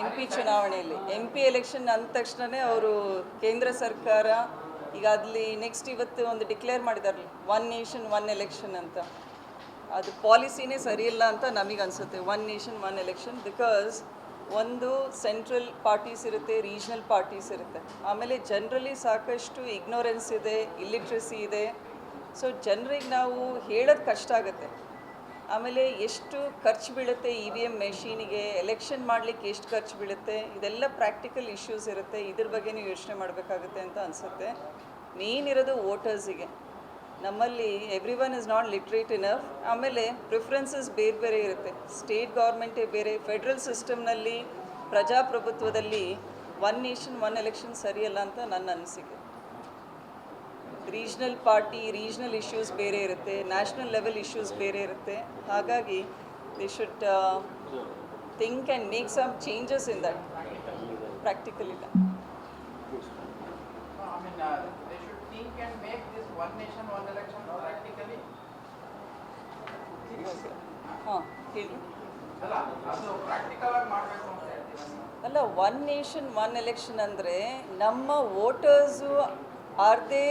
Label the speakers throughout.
Speaker 1: M P ಚುನಾವಣೆಯಲ್ಲಿ M P election ಅಂದ ತಕ್ಷಣವೇ ಅವರು ಕೇಂದ್ರ ಸರ್ಕಾರ ಈಗ ಅಲ್ಲಿ ನೆಕ್ಸ್ಟ್ ಇವತ್ತು ಒಂದು ಡಿಕ್ಲೇರ್ ಮಾಡಿದಾರಲ್ಲ ಒನ್ ನೇಷನ್ ಒನ್ ಎಲೆಕ್ಷನ್ ಅಂತ. ಅದು ಪಾಲಿಸಿನೇ ಸರಿಯಿಲ್ಲ ಅಂತ ನಮಗೆ ಅನಿಸುತ್ತೆ one nation one election because ಒಂದು ಸೆಂಟ್ರಲ್ ಪಾರ್ಟೀಸ್ ಇರುತ್ತೆ ರೀಜ್ನಲ್ ಪಾರ್ಟೀಸ್ ಇರುತ್ತೆ. ಆಮೇಲೆ ಜನರಲ್ಲಿ ಸಾಕಷ್ಟು ಇಗ್ನೋರೆನ್ಸ್ ಇದೆ ಇಲ್ಲಿಟ್ರಸಿ ಇದೆ. ಸೊ ಜನರಿಗೆ ನಾವು ಹೇಳೋದು ಕಷ್ಟ ಆಗುತ್ತೆ. ಆಮೇಲೆ ಎಷ್ಟು ಖರ್ಚು ಬೀಳುತ್ತೆ ಇ ವಿ ಎಂ ಮೆಷೀನಿಗೆ, ಎಲೆಕ್ಷನ್ ಮಾಡಲಿಕ್ಕೆ ಎಷ್ಟು ಖರ್ಚು ಬೀಳುತ್ತೆ, ಇದೆಲ್ಲ ಪ್ರಾಕ್ಟಿಕಲ್ ಇಶ್ಯೂಸ್ ಇರುತ್ತೆ, ಇದ್ರ ಬಗ್ಗೆನೂ ಯೋಚನೆ ಮಾಡಬೇಕಾಗುತ್ತೆ ಅಂತ ಅನಿಸುತ್ತೆ. ಮೇನ್ ಇರೋದು ವೋಟರ್ಸಿಗೆ. ನಮ್ಮಲ್ಲಿ every one is not literate enough. ಆಮೇಲೆ ಪ್ರಿಫರೆನ್ಸಸ್ ಬೇರೆ ಬೇರೆ ಇರುತ್ತೆ. ಸ್ಟೇಟ್ ಗೌರ್ಮೆಂಟೇ ಬೇರೆ, ಫೆಡ್ರಲ್ ಸಿಸ್ಟಮ್ನಲ್ಲಿ ಪ್ರಜಾಪ್ರಭುತ್ವದಲ್ಲಿ ಒನ್ ನೇಷನ್, ಒನ್ ಎಲೆಕ್ಷನ್ ಸರಿಯಲ್ಲ ಅಂತ ನನ್ನ ಅನಿಸಿಕೆ. ರೀಜ್ನಲ್ ಪಾರ್ಟಿ ರೀಜ್ನಲ್ ಇಶ್ಯೂಸ್ ಬೇರೆ ಇರುತ್ತೆ ನ್ಯಾಷನಲ್ ಲೆವೆಲ್ ಇಶ್ಯೂಸ್ ಬೇರೆ ಇರುತ್ತೆ. ಹಾಗಾಗಿ they should think and make some changes in that practical ಇಲ್ಲ.
Speaker 2: Uh,
Speaker 1: ಹಾಂ ಹೇಳಿ
Speaker 2: ಹೇಳ್ತೀನಿ
Speaker 1: ಅಲ್ಲ ಒನ್ ನೇಷನ್ ಒನ್ ಎಲೆಕ್ಷನ್ ಅಂದರೆ ನಮ್ಮ voters are they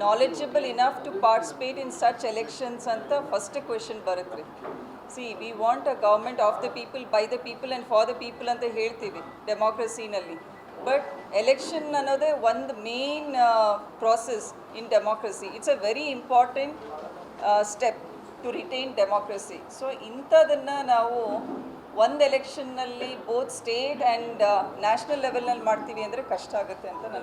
Speaker 1: knowledgeable enough to participate in such elections ಅಂತ ಫಸ್ಟ್ ಕ್ವೆಶನ್ ಬರುತ್ತೆ. See we want a government of the people by the people and for the people ಅಂತ ಹೇಳ್ತೀವಿ ಡೆಮಾಕ್ರಸಿನಲ್ಲಿ but election ಅನ್ನೋದೇ ಒಂದು main process in democracy it's a very important step to retain democracy so ಇಂಥದನ್ನು ನಾವು ಒಂದು ಎಲೆಕ್ಷನ್ನಲ್ಲಿ both state and national ಲೆವೆಲ್ನಲ್ಲಿ ಮಾಡ್ತೀವಿ ಅಂದರೆ ಕಷ್ಟ ಆಗುತ್ತೆ ಅಂತ ನನಗೆ